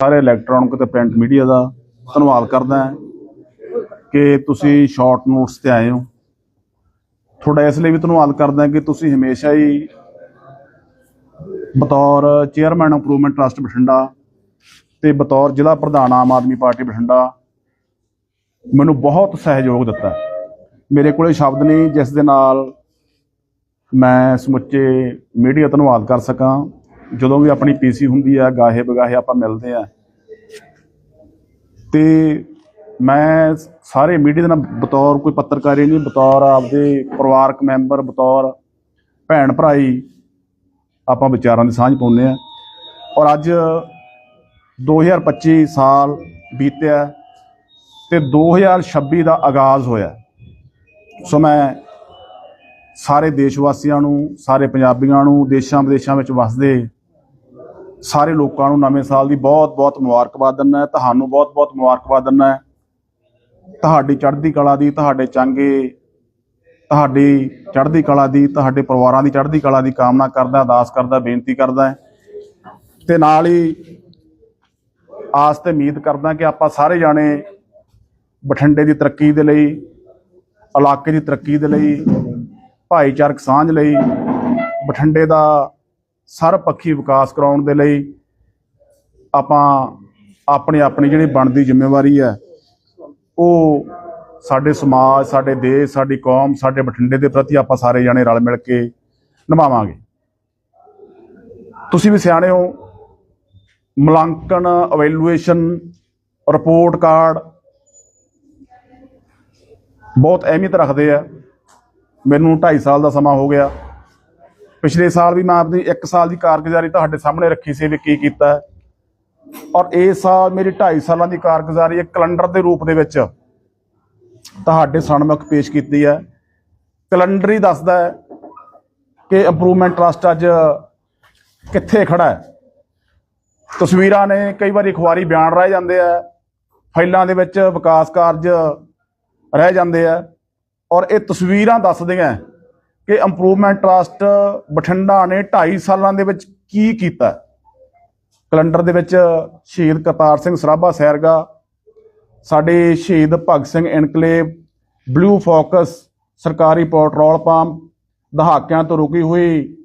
ਸਾਰੇ ਇਲੈਕਟ੍ਰੋਨਿਕ ਤੇ print media ਦਾ ਧੰਨਵਾਦ ਕਰਦਾ ਕਿ ਤੁਸੀਂ ਸ਼ਾਰਟ ਨੋਟਸ ਤੇ ਆਏ ਹੋ। ਤੁਹਾਡਾ ਇਸ ਲਈ ਵੀ ਧੰਨਵਾਦ ਕਰਦਾ ਕਿ ਤੁਸੀਂ ਹਮੇਸ਼ਾ ਹੀ ਬਤੌਰ ਚੇਅਰਮੈਨ ਇੰਪਰੂਵਮੈਂਟ ਟਰਸਟ ਬਠਿੰਡਾ ਤੇ ਬਤੌਰ ਜ਼ਿਲ੍ਹਾ ਪ੍ਰਧਾਨ ਆਮ ਆਦਮੀ ਪਾਰਟੀ ਬਠਿੰਡਾ ਮੈਨੂੰ ਬਹੁਤ ਸਹਿਯੋਗ ਦਿੱਤਾ। ਮੇਰੇ ਕੋਲੇ ਸ਼ਬਦ ਨਹੀਂ ਜਿਸ ਦੇ ਨਾਲ ਮੈਂ ਸਮੁੱਚੇ ਮੀਡੀਆ ਧੰਨਵਾਦ ਕਰ ਸਕਾਂ। ਜਦੋਂ ਵੀ ਆਪਣੀ ਪੀਸੀ ਹੁੰਦੀ ਆ, ਗਾਹੇ ਬਗਾਹੇ ਆਪਾਂ ਮਿਲਦੇ ਆ। ਤੇ ਮੈਂ ਸਾਰੇ ਮੀਡੀਆ ਦੇ ਨਾਲ ਬਤੌਰ ਕੋਈ ਪੱਤਰਕਾਰੀ ਨਹੀਂ, ਬਤੌਰ ਆਪਦੇ ਪਰਿਵਾਰਕ ਮੈਂਬਰ, ਬਤੌਰ ਭੈਣ ਭਰਾਈ ਆਪਾਂ ਵਿਚਾਰਾਂ ਦੀ ਸਾਂਝ ਪਾਉਂਦੇ ਆ। ਔਰ ਅੱਜ 2025 ਸਾਲ ਬੀਤਿਆ ਤੇ 2026 ਦਾ ਆਗਾਜ਼ ਹੋਇਆ। ਸੋ ਮੈਂ ਸਾਰੇ ਦੇਸ਼ ਵਾਸੀਆਂ ਨੂੰ, ਸਾਰੇ ਪੰਜਾਬੀਆਂ ਨੂੰ ਦੇਸ਼ਾਂ ਵਿਦੇਸ਼ਾਂ ਵਿੱਚ ਵਸਦੇ ਸਾਰੇ ਲੋਕਾਂ ਨੂੰ ਨਵੇਂ ਸਾਲ ਦੀ ਬਹੁਤ-ਬਹੁਤ ਮੁਬਾਰਕਬਾਦ ਦਿੰਦਾ ਤੁਹਾਨੂੰ ਬਹੁਤ-ਬਹੁਤ ਮੁਬਾਰਕਬਾਦ ਦਿੰਦਾ ਤੁਹਾਡੀ ਚੜ੍ਹਦੀ ਕਲਾ ਦੀ, ਤੁਹਾਡੇ ਚੰਗੇ, ਤੁਹਾਡੀ ਚੜ੍ਹਦੀ ਕਲਾ ਦੀ, ਤੁਹਾਡੇ ਪਰਿਵਾਰਾਂ ਦੀ ਚੜ੍ਹਦੀ ਕਲਾ ਦੀ ਕਾਮਨਾ ਕਰਦਾ, ਅਰਦਾਸ ਕਰਦਾ, ਬੇਨਤੀ ਕਰਦਾ ਤੇ ਨਾਲ ਹੀ ਆਸ ਤੇ ਉਮੀਦ ਕਰਦਾ ਕਿ ਆਪਾਂ ਸਾਰੇ ਜਾਣੇ ਬਠਿੰਡੇ ਦੀ ਤਰੱਕੀ ਦੇ ਲਈ, ਇਲਾਕੇ ਦੀ ਤਰੱਕੀ ਦੇ ਲਈ, ਭਾਈਚਾਰਕ ਸਾਂਝ ਲਈ ਬਠਿੰਡੇ ਦਾ ਸਰਬਪੱਖੀ ਵਿਕਾਸ ਕਰਾਉਣ ਦੇ ਲਈ ਆਪਾਂ ਆਪਣੀ ਆਪਣੀ ਜਿਹੜੀ ਬਣਦੀ ਜ਼ਿੰਮੇਵਾਰੀ ਹੈ, ਉਹ ਸਾਡੇ ਸਮਾਜ, ਸਾਡੇ ਦੇਸ਼, ਸਾਡੀ ਕੌਮ, ਸਾਡੇ ਬਠਿੰਡੇ ਦੇ ਪ੍ਰਤੀ ਆਪਾਂ ਸਾਰੇ ਜਾਣੇ ਰਲ ਮਿਲ ਕੇ ਨਿਭਾਵਾਂਗੇ। ਤੁਸੀਂ ਵੀ ਸਿਆਣੇ ਹੋ। ਮੁਲਾਂਕਣ ਇਵੈਲੂਏਸ਼ਨ ਰਿਪੋਰਟ ਕਾਰਡ ਬਹੁਤ ਅਹਿਮੀਅਤ ਰੱਖਦੇ ਆ। ਮੈਨੂੰ 2.5 ਸਾਲ ਦਾ ਸਮਾਂ ਹੋ ਗਿਆ। ਪਿਛਲੇ ਸਾਲ ਵੀ ਮੈਂ ਆਪਣੀ 1 ਸਾਲ ਦੀ ਕਾਰਗੁਜ਼ਾਰੀ ਤੁਹਾਡੇ ਸਾਹਮਣੇ ਰੱਖੀ ਸੀ ਵੀ ਕੀ ਕੀਤਾ ਔਰ ਇਸ ਸਾਲ ਮੇਰੀ 2.5 ਸਾਲਾਂ ਦੀ ਕਾਰਗੁਜ਼ਾਰੀ ਇੱਕ ਕੈਲੰਡਰ ਦੇ ਰੂਪ ਦੇ ਵਿੱਚ। ਤੁਹਾਡੇ ਸਾਹਮਣੇ ਪੇਸ਼ ਕੀਤੀ ਹੈ। ਕੈਲੰਡਰ ਹੀ ਦੱਸਦਾ ਹੈ ਕਿ ਇੰਪਰੂਵਮੈਂਟ ਟਰਸਟ ਅੱਜ ਕਿੱਥੇ ਖੜਾ ਹੈ। ਤਸਵੀਰਾਂ ਨੇ ਕਈ ਵਾਰੀ ਅਖਬਾਰੀ ਬਿਆਨ ਰਹਿ ਜਾਂਦੇ ਆ, ਫਾਈਲਾਂ ਦੇ ਵਿੱਚ ਵਿਕਾਸ ਕਾਰਜ ਰਹਿ ਜਾਂਦੇ ਆ। ਔਰ ਇਹ ਤਸਵੀਰਾਂ ਦੱਸਦੀਆਂ ਕਿ ਇੰਪਰੂਵਮੈਂਟ ਟਰਸਟ ਬਠਿੰਡਾ ਨੇ 2.5 ਸਾਲਾਂ ਦੇ ਵਿੱਚ ਕੀ ਕੀਤਾ? ਕੈਲੰਡਰ ਦੇ ਵਿੱਚ ਸ਼ਹੀਦ ਕਰਤਾਰ ਸਿੰਘ ਸਰਾਭਾ ਸੈਰਗਾ, ਸਾਡੇ ਸ਼ਹੀਦ Bhagat Singh enclave blue focus ਸਰਕਾਰੀ ਪੈਟਰੋਲ ਪੰਪ ਦਹਾਕਿਆਂ ਤੋਂ ਰੁਕੀ ਹੋਈ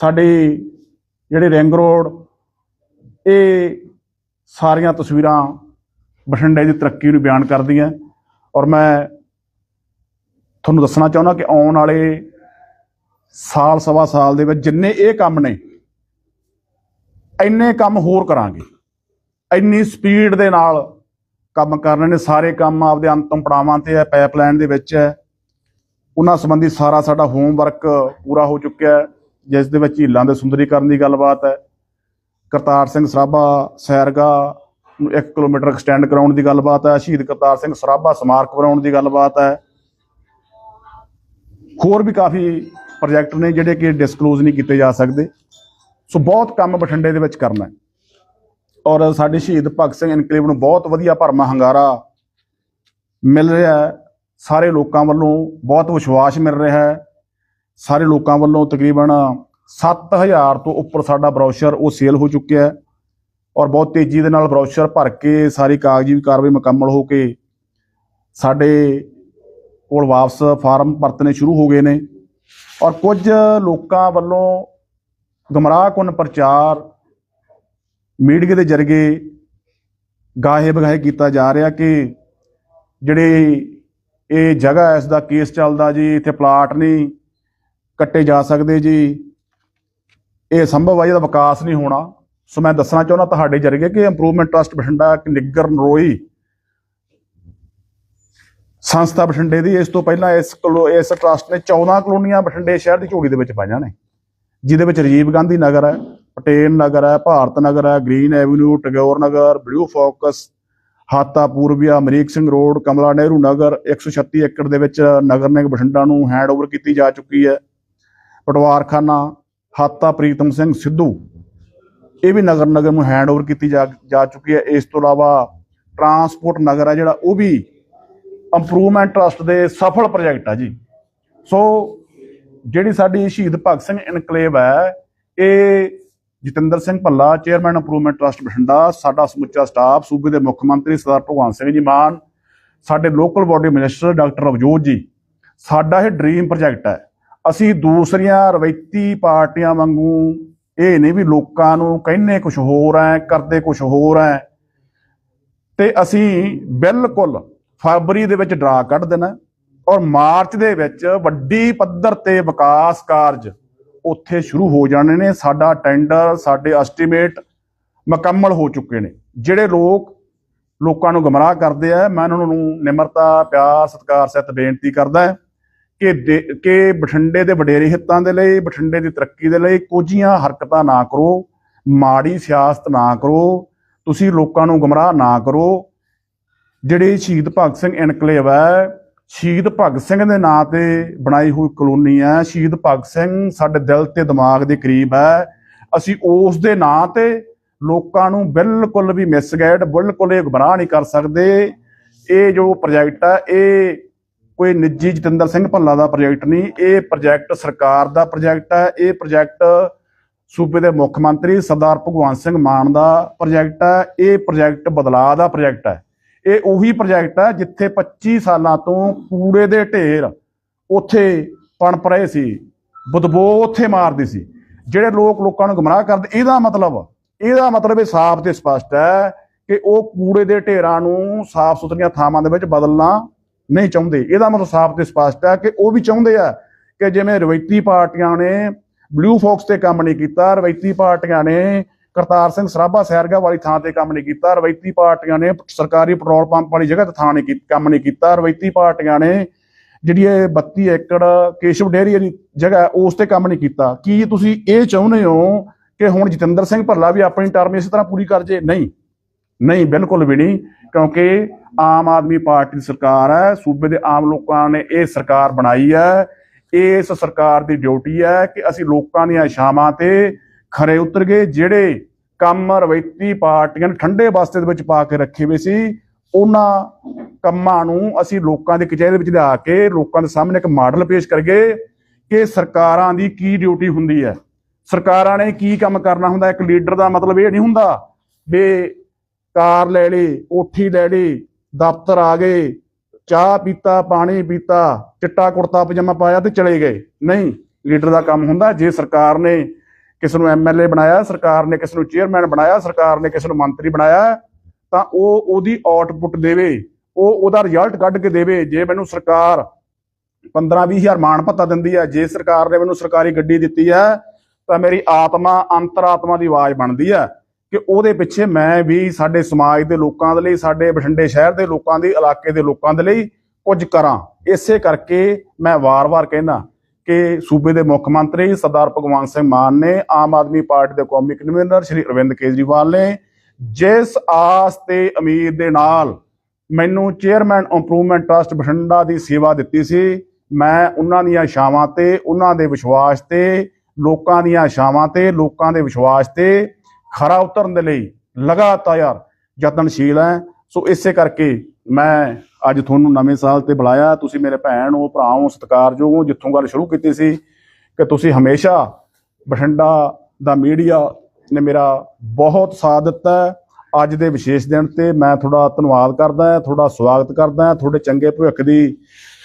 ਸਾਡੀ ਜਿਹੜੀ ਰਿੰਗ ਰੋਡ ਇਹ ਸਾਰੀਆਂ ਤਸਵੀਰਾਂ ਬਠਿੰਡੇ ਦੀ ਤਰੱਕੀ ਨੂੰ ਬਿਆਨ ਕਰਦੀਆਂ। ਔਰ ਮੈਂ ਤੁਹਾਨੂੰ ਦੱਸਣਾ ਚਾਹੁੰਦਾ ਕਿ ਆਉਣ ਵਾਲੇ ਸਾਲ ਸਵਾ ਸਾਲ ਦੇ ਵਿੱਚ ਜਿੰਨੇ ਇਹ ਕੰਮ ਨੇ, ਇੰਨੇ ਕੰਮ ਹੋਰ ਕਰਾਂਗੇ। ਇੰਨੀ ਸਪੀਡ ਦੇ ਨਾਲ ਕੰਮ ਕਰਨੇ ਨੇ, ਸਾਰੇ ਕੰਮ ਆਪਦੇ ਅੰਤਮ ਪੜਾਵਾਂ ਤੇ ਹੈ ਪਾਈਪਲਾਈਨ ਦੇ ਵਿੱਚ ਹੈ। ਉਹਨਾਂ ਸੰਬੰਧੀ ਸਾਰਾ ਸਾਡਾ ਹੋਮਵਰਕ ਪੂਰਾ ਹੋ ਚੁੱਕਿਆ ਹੈ, ਜਿਸ ਦੇ ਵਿੱਚ ਝੀਲਾਂ ਦੇ ਸੁੰਦਰੀਕਰਨ ਦੀ ਗੱਲਬਾਤ ਹੈ। ਕਰਤਾਰ ਸਿੰਘ ਸਰਾਭਾ ਸੈਰਗਾ ਨੂੰ 1 ਕਿਲੋਮੀਟਰ ਐਕਸਟੈਂਡ ਕਰਾਉਣ ਦੀ ਗੱਲਬਾਤ ਹੈ। ਸ਼ਹੀਦ ਕਰਤਾਰ ਸਿੰਘ ਸਰਾਭਾ ਸਮਾਰਕ ਬਣਾਉਣ ਦੀ ਗੱਲਬਾਤ ਹੈ। ਹੋਰ ਵੀ ਕਾਫੀ ਪ੍ਰੋਜੈਕਟ ਨੇ ਜਿਹੜੇ ਕਿ ਡਿਸਕਲੋਜ਼ ਨਹੀਂ ਕੀਤੇ ਜਾ ਸਕਦੇ। ਸੋ ਬਹੁਤ ਕੰਮ ਬਠਿੰਡੇ ਦੇ ਵਿੱਚ ਕਰਨਾ ਹੈ। ਔਰ ਸਾਡੇ ਸ਼ਹੀਦ ਭਗਤ ਸਿੰਘ ਇਨਕਲੇਵ ਨੂੰ ਬਹੁਤ ਵਧੀਆ ਭਰਮਾ ਹੰਗਾਰਾ ਮਿਲ ਰਿਹਾ ਹੈ। ਸਾਰੇ ਲੋਕਾਂ ਵੱਲੋਂ ਬਹੁਤ ਵਿਸ਼ਵਾਸ ਮਿਲ ਰਿਹਾ ਹੈ। ਸਾਰੇ ਲੋਕਾਂ ਵੱਲੋਂ ਤਕਰੀਬਨ 7000 ਤੋਂ ਉੱਪਰ ਸਾਡਾ ਬਰੋਸ਼ਰ ਉਹ ਸੇਲ ਹੋ ਚੁੱਕਿਆ ਹੈ। ਔਰ ਬਹੁਤ ਤੇਜ਼ੀ ਦੇ ਨਾਲ ਬਰੋਸ਼ਰ ਭਰ ਕੇ ਸਾਰੀ ਕਾਗਜ਼ੀ ਕਾਰਵਾਈ ਮੁਕੰਮਲ ਹੋ ਕੇ ਸਾਡੇ ਕੋਲ ਵਾਪਸ ਫਾਰਮ ਵਰਤਨੇ ਸ਼ੁਰੂ ਹੋ ਗਏ ਨੇ। ਔਰ ਕੁਝ ਲੋਕਾਂ ਵੱਲੋਂ ਗਮਰਾਹਕੁਨ ਪ੍ਰਚਾਰ ਮੀਡੀਆ ਦੇ ਜ਼ਰੀਏ ਗਾਹੇ ਬਗਾਹੇ ਕੀਤਾ ਜਾ ਰਿਹਾ ਕਿ ਜਿਹੜੇ ਇਹ ਜਗ੍ਹਾ ਹੈ, ਇਸ ਦਾ ਕੇਸ ਚੱਲਦਾ ਜੀ ਇੱਥੇ ਪਲਾਟ ਨਹੀਂ ਕੱਟੇ ਜਾ ਸਕਦੇ ਜੀ। ਇਹ ਸੰਭਵ ਹੈ ਇਹਦਾ ਵਿਕਾਸ ਨਹੀਂ ਹੋਣਾ। ਸੋ ਮੈਂ ਦੱਸਣਾ ਚਾਹੁੰਦਾ ਤੁਹਾਡੇ ਜ਼ਰੀਏ ਕਿ ਇੰਪਰੂਵਮੈਂਟ ਟਰਸਟ ਬਠਿੰਡਾ ਇੱਕ ਨਿੱਗਰ ਨਰੋਈ ਸੰਸਥਾ ਬਠਿੰਡੇ ਦੀ, ਇਸ ਤੋਂ ਪਹਿਲਾਂ ਇਸ ਕੋਲੋ, ਇਸ ਟਰਸਟ ਨੇ 14 ਕਲੋਨੀਆਂ ਬਠਿੰਡੇ ਸ਼ਹਿਰ ਦੀ ਝੋਲੀ ਦੇ ਵਿੱਚ ਪਾਈਆਂ ਨੇ, ਜਿਹਦੇ ਵਿੱਚ ਰਾਜੀਵ ਗਾਂਧੀ ਨਗਰ ਹੈ, ਪਟੇਲ ਨਗਰ ਹੈ, ਭਾਰਤ ਨਗਰ ਹੈ, green avenue, Tagore Nagar, blue focus, Hata Purbia Amrik Singh road, Kamla Nehru Nagar 136 ਏਕੜ ਦੇ ਵਿੱਚ ਨਗਰ ਨਿਗਮ ਬਠਿੰਡਾ ਨੂੰ ਹੈਂਡਓਵਰ ਕੀਤੀ ਜਾ ਚੁੱਕੀ ਹੈ, ਪਟਵਾਰਖਾਨਾ, ਹਾਤਾ ਪ੍ਰੀਤਮ ਸਿੰਘ ਸਿੱਧੂ, ਇਹ ਵੀ ਨਗਰ ਨਗਰ ਨੂੰ ਹੈਂਡਓਵਰ ਕੀਤੀ ਜਾ ਚੁੱਕੀ ਹੈ, ਇਸ ਤੋਂ ਇਲਾਵਾ ਟਰਾਂਸਪੋਰਟ ਨਗਰ ਹੈ ਜਿਹੜਾ, ਉਹ ਵੀ ਇੰਪਰੂਵਮੈਂਟ ਟਰਸਟ ਦੇ ਸਫਲ ਪ੍ਰੋਜੈਕਟ ਆ ਜੀ। ਸੋ ਜਿਹੜੀ ਸਾਡੀ ਸ਼ਹੀਦ ਭਗਤ ਸਿੰਘ ਇਨਕਲੇਵ ਹੈ, ਇਹ Jatinder Singh Bhalla chairman improvement trust Bathinda, ਸਾਡਾ ਸਮੁੱਚਾ ਸਟਾਫ ਸੂਬੇ ਦੇ ਮੁੱਖ ਮੰਤਰੀ ਸਰਦਾਰ ਭਗਵੰਤ ਸਿੰਘ ਜੀ ਮਾਨ, ਸਾਡੇ local body minister doctor Avjot ji, ਸਾਡਾ ਇਹ ਡ੍ਰੀਮ ਪ੍ਰੋਜੈਕਟ ਹੈ। ਅਸੀਂ ਦੂਸਰੀਆਂ ਰਵਾਇਤੀ ਪਾਰਟੀਆਂ ਵਾਂਗੂ ਇਹ ਨਹੀਂ ਵੀ ਲੋਕਾਂ ਨੂੰ ਕਹਿੰਨੇ ਕੁਝ ਹੋਰ ਹੈ ਕਰਦੇ ਕੁਝ ਹੋਰ ਹੈ ਤੇ ਅਸੀਂ ਬਿਲਕੁਲ ਫਰਵਰੀ ਦੇ ਵਿੱਚ ਡਰਾ ਕੱਢ ਦੇਣਾ ਔਰ ਮਾਰਚ ਦੇ ਵਿੱਚ ਵੱਡੀ ਪੱਧਰ ਤੇ ਵਿਕਾਸ ਕਾਰਜ ਉੱਥੇ ਸ਼ੁਰੂ ਹੋ ਜਾਣੇ ਨੇ। ਸਾਡਾ ਟੈਂਡਰ, ਸਾਡੇ ਐਸਟੀਮੇਟ ਮੁਕੰਮਲ ਹੋ ਚੁੱਕੇ ਨੇ। ਜਿਹੜੇ ਲੋਕ ਲੋਕਾਂ ਨੂੰ ਗਮਰਾਹ ਕਰਦੇ ਆ, ਮੈਂ ਉਹਨਾਂ ਨੂੰ ਨਿਮਰਤਾ, ਪਿਆਰ, ਸਤਿਕਾਰ ਸਹਿਤ ਬੇਨਤੀ ਕਰਦਾ ਕਿ ਦੇ- ਕਿ ਬਠਿੰਡੇ ਦੇ ਵਡੇਰੇ ਹਿੱਤਾਂ ਦੇ ਲਈ, ਬਠਿੰਡੇ ਦੀ ਤਰੱਕੀ ਦੇ ਲਈ ਕੁਝੀਆਂ ਹਰਕਤਾਂ ਨਾ ਕਰੋ, ਮਾੜੀ ਸਿਆਸਤ ਨਾ ਕਰੋ, ਤੁਸੀਂ ਲੋਕਾਂ ਨੂੰ ਗਮਰਾਹ ਨਾ ਕਰੋ। ਜਿਹੜੀ ਸ਼ਹੀਦ ਭਗਤ ਸਿੰਘ ਇਨਕਲੇਵ ਹੈ, ਸ਼ਹੀਦ ਭਗਤ ਸਿੰਘ ਦੇ ਨਾਂ ਤੇ ਬਣਾਈ ਹੋਈ ਕਲੋਨੀ ਹੈ। ਸ਼ਹੀਦ ਭਗਤ ਸਿੰਘ ਸਾਡੇ ਦਿਲ ਤੇ ਦਿਮਾਗ ਦੇ ਕਰੀਬ ਹੈ। ਅਸੀਂ ਉਸ ਦੇ ਨਾਂ ਤੇ ਲੋਕਾਂ ਨੂੰ ਬਿਲਕੁਲ ਵੀ ਮਿਸਗਾਈਡ ਬਿਲਕੁਲ ਇਹ ਗੁੰਮਰਾਹ ਨਹੀਂ ਕਰ ਸਕਦੇ। ਇਹ ਜੋ ਪ੍ਰੋਜੈਕਟ ਹੈ, ਇਹ ਕੋਈ ਨਿੱਜੀ ਜਤਿੰਦਰ ਸਿੰਘ ਭੱਲਾ ਦਾ ਪ੍ਰੋਜੈਕਟ ਨਹੀਂ, ਇਹ ਪ੍ਰੋਜੈਕਟ ਸਰਕਾਰ ਦਾ ਪ੍ਰੋਜੈਕਟ ਹੈ। ਇਹ ਪ੍ਰੋਜੈਕਟ ਸੂਬੇ ਦੇ ਮੁੱਖ ਮੰਤਰੀ ਸਰਦਾਰ ਭਗਵੰਤ ਸਿੰਘ ਮਾਨ ਦਾ ਪ੍ਰੋਜੈਕਟ ਹੈ। ਇਹ ਪ੍ਰੋਜੈਕਟ ਬਦਲਾਅ ਦਾ ਪ੍ਰੋਜੈਕਟ ਹੈ। ਇਹ ਉਹੀ ਪ੍ਰੋਜੈਕਟ ਹੈ ਜਿੱਥੇ 25 ਸਾਲਾਂ ਤੋਂ ਕੂੜੇ ਦੇ ਢੇਰ ਉੱਥੇ ਪਣਪ ਰਹੇ ਸੀ, ਬਦਬੋ ਉੱਥੇ ਮਾਰਦੀ ਸੀ। ਜਿਹੜੇ ਲੋਕ ਲੋਕਾਂ ਨੂੰ ਗੁੰਮਰਾਹ ਕਰਦੇ, ਇਹਦਾ ਮਤਲਬ ਇਹਦਾ ਮਤਲਬ ਇਹ ਸਾਫ਼ ਤੇ ਸਪਸ਼ਟ ਹੈ ਕਿ ਉਹ ਕੂੜੇ ਦੇ ਢੇਰਾਂ ਨੂੰ ਸਾਫ਼ ਸੁਥਰੀਆਂ ਥਾਵਾਂ ਦੇ ਵਿੱਚ ਬਦਲਣਾ ਨਹੀਂ ਚਾਹੁੰਦੇ। ਇਹਦਾ ਮਤਲਬ ਸਾਫ਼ ਤੇ ਸਪਸ਼ਟ ਹੈ ਕਿ ਉਹ ਵੀ ਚਾਹੁੰਦੇ ਆ ਕਿ ਜਿਵੇਂ ਰਵਾਇਤੀ ਪਾਰਟੀਆਂ ਨੇ ਬਲੂ ਫੌਕਸ ਤੇ ਕੰਮ ਨਹੀਂ ਕੀਤਾ, ਰਵਾਇਤੀ ਪਾਰਟੀਆਂ ਨੇ ਕਰਤਾਰ ਸਿੰਘ ਸਰਾਭਾ ਸੈਰਗਾ ਵਾਲੀ ਥਾਂ ਤੇ ਕੰਮ ਨਹੀਂ ਕੀਤਾ। ਰਵਾਇਤੀ ਪਾਰਟੀਆਂ ਨੇ ਸਰਕਾਰੀ ਪੈਟਰੋਲ ਪੰਪ ਵਾਲੀ ਜਗ੍ਹਾ ਤੇ ਥਾਂ ਨਹੀਂ ਕੰਮ ਨਹੀਂ ਕੀਤਾ। ਰਵਾਇਤੀ ਪਾਰਟੀਆਂ ਨੇ ਜਿਹੜੀ ਇਹ 32 ਏਕੜ ਕੇਸ਼ਵ ਡੇਅਰੀ ਵਾਲੀ ਜਗ੍ਹਾ ਉਸ ਤੇ ਕੰਮ ਨਹੀਂ ਕੀਤਾ। ਕੀ ਤੁਸੀਂ ਇਹ ਚਾਹੁੰਦੇ ਹੋ ਕਿ ਹੁਣ ਜਤਿੰਦਰ ਸਿੰਘ ਭੱਲਾ ਵੀ ਆਪਣੀ ਟਰਮ ਇਸੇ ਤਰ੍ਹਾਂ ਪੂਰੀ ਕਰ ਜੇ? ਨਹੀਂ। ਨਹੀਂ, ਬਿਲਕੁਲ ਵੀ ਨਹੀਂ, ਕਿਉਂਕਿ ਆਮ ਆਦਮੀ ਪਾਰਟੀ ਦੀ ਸਰਕਾਰ ਹੈ, ਸੂਬੇ ਦੇ ਆਮ ਲੋਕਾਂ ਨੇ ਇਹ ਸਰਕਾਰ ਬਣਾਈ ਹੈ। ਇਸ ਸਰਕਾਰ ਦੀ ਡਿਊਟੀ ਹੈ ਕਿ ਅਸੀਂ ਲੋਕਾਂ ਦੀਆਂ ਇਸ਼ਾਵਾਂ ਤੇ ਖਰੇ ਉਤਰ ਗਏ, ਜਿਹੜੇ ਕੰਮ ਰਵਾਇਤੀ ਪਾਰਟੀਆਂ ਨੇ ਠੰਡੇ ਬਸਤੇ ਦੇ ਵਿੱਚ ਪਾ ਕੇ ਰੱਖੇ ਹੋਏ ਸੀ, ਉਹਨਾਂ ਕੰਮਾਂ ਨੂੰ ਅਸੀਂ ਲੋਕਾਂ ਦੀ ਕਚਹਿਰੀ ਵਿੱਚ ਲਿਆ ਕੇ ਲੋਕਾਂ ਦੇ ਸਾਹਮਣੇ ਇੱਕ ਮਾਡਲ ਪੇਸ਼ ਕਰਗੇ ਕਿ ਸਰਕਾਰਾਂ ਦੀ ਕੀ ਡਿਊਟੀ ਹੁੰਦੀ ਹੈ। ਸਰਕਾਰਾਂ ਨੇ ਕੀ ਕੰਮ ਕਰਨਾ ਹੁੰਦਾ? ਇੱਕ ਲੀਡਰ ਦਾ ਮਤਲਬ ਇਹ ਨਹੀਂ ਹੁੰਦਾ ਵੀ ਕਾਰ ਲੈ ਲਈ, ਕੋਠੀ ਲੈ ਲਈ, ਦਫ਼ਤਰ ਆ ਗਏ, ਚਾਹ ਪੀਤਾ, ਪਾਣੀ ਪੀਤਾ, ਚਿੱਟਾ ਕੁੜਤਾ ਪਜਾਮਾ ਪਾਇਆ ਤੇ ਚਲੇ ਗਏ। ਨਹੀਂ ਲੀਡਰ ਦਾ ਕੰਮ ਹੁੰਦਾ, ਜੇ ਸਰਕਾਰ ਨੇ ਕਿਸ ਨੂੰ ਐਮਐਲਏ ਬਣਾਇਆ, ਸਰਕਾਰ ਨੇ ਕਿਸ ਨੂੰ ਚੇਅਰਮੈਨ ਬਣਾਇਆ, ਸਰਕਾਰ ਨੇ ਕਿਸ ਨੂੰ ਮੰਤਰੀ ਬਣਾਇਆ, ਤਾਂ ਉਹ ਉਹਦੀ ਆਊਟਪੁੱਟ ਦੇਵੇ, ਉਹ ਉਹਦਾ ਰਿਜ਼ਲਟ ਕੱਢ ਕੇ ਦੇਵੇ, ਜੇ ਮੈਨੂੰ ਸਰਕਾਰ 15 ਹਜ਼ਾਰ ਮਾਣ ਭੱਤਾ ਦਿੰਦੀ ਹੈ, ਜੇ ਸਰਕਾਰ ਨੇ ਮੈਨੂੰ ਸਰਕਾਰੀ ਗੱਡੀ ਦਿੱਤੀ ਹੈ, ਤਾਂ ਮੇਰੀ ਆਤਮਾ, ਅੰਤਰਾਤਮਾ ਦੀ ਆਵਾਜ਼ ਬਣਦੀ ਹੈ ਕਿ ਉਹਦੇ ਪਿੱਛੇ ਮੈਂ ਵੀ ਸਾਡੇ ਸਮਾਜ ਦੇ ਲੋਕਾਂ ਦੇ ਲਈ, ਸਾਡੇ ਬਠਿੰਡੇ ਸ਼ਹਿਰ ਦੇ ਲੋਕਾਂ ਦੇ, ਇਲਾਕੇ ਦੇ ਲੋਕਾਂ ਦੇ ਲਈ ਕੁਝ ਕਰਾਂ। ਇਸੇ ਕਰਕੇ ਮੈਂ ਵਾਰ-ਵਾਰ ਕਹਿੰਦਾ ਕਿ ਸੂਬੇ ਦੇ ਮੁੱਖ ਮੰਤਰੀ ਸਰਦਾਰ ਭਗਵੰਤ ਸਿੰਘ ਮਾਨ ਨੇ ਆਮ ਆਦਮੀ ਪਾਰਟੀ ਦੇ ਕੌਮੀ ਕਨਵੀਨਰ ਸ਼੍ਰੀ ਅਰਵਿੰਦ ਕੇਜਰੀਵਾਲ ਨੇ ਜਿਸ ਆਸ ਤੇ ਉਮੀਦ ਦੇ ਨਾਲ ਮੈਨੂੰ ਚੇਅਰਮੈਨ ਇੰਪਰੂਵਮੈਂਟ ਟਰਸਟ ਬਠਿੰਡਾ ਦੀ ਸੇਵਾ ਦਿੱਤੀ ਸੀ, ਮੈਂ ਉਹਨਾਂ ਦੀਆਂ ਇਸ਼ਾਵਾਂ ਤੇ, ਉਹਨਾਂ ਦੇ ਵਿਸ਼ਵਾਸ ਤੇ, ਲੋਕਾਂ ਦੀਆਂ ਇਸ਼ਾਵਾਂ ਤੇ, ਲੋਕਾਂ ਦੇ ਵਿਸ਼ਵਾਸ ਤੇ ਖਰਾ ਉਤਰਨ ਦੇ ਲਈ ਲਗਾਤਾਰ ਯਤਨਸ਼ੀਲ ਹੈ। ਸੋ ਇਸੇ ਕਰਕੇ ਮੈਂ ਅੱਜ ਤੁਹਾਨੂੰ ਨਵੇਂ ਸਾਲ ਤੇ ਬੁਲਾਇਆ ਤੁਸੀਂ ਮੇਰੇ ਭੈਣ ਹੋ ਭਰਾ ਹੋ ਸਤਿਕਾਰਯੋਗ ਹੋ ਜਿੱਥੋਂ ਗੱਲ ਸ਼ੁਰੂ ਕੀਤੀ ਸੀ ਕਿ ਤੁਸੀਂ ਹਮੇਸ਼ਾ ਬਠਿੰਡਾ ਦਾ ਮੀਡੀਆ ਨੇ ਮੇਰਾ ਬਹੁਤ ਸਾਥ ਦਿੱਤਾ ਅੱਜ ਦੇ ਵਿਸ਼ੇਸ਼ ਦਿਨ ਤੇ ਮੈਂ ਤੁਹਾਡਾ ਧੰਨਵਾਦ ਕਰਦਾ ਹਾਂ ਤੁਹਾਡਾ ਸਵਾਗਤ ਕਰਦਾ ਹਾਂ ਤੁਹਾਡੇ ਚੰਗੇ ਭਵਿੱਖ ਦੀ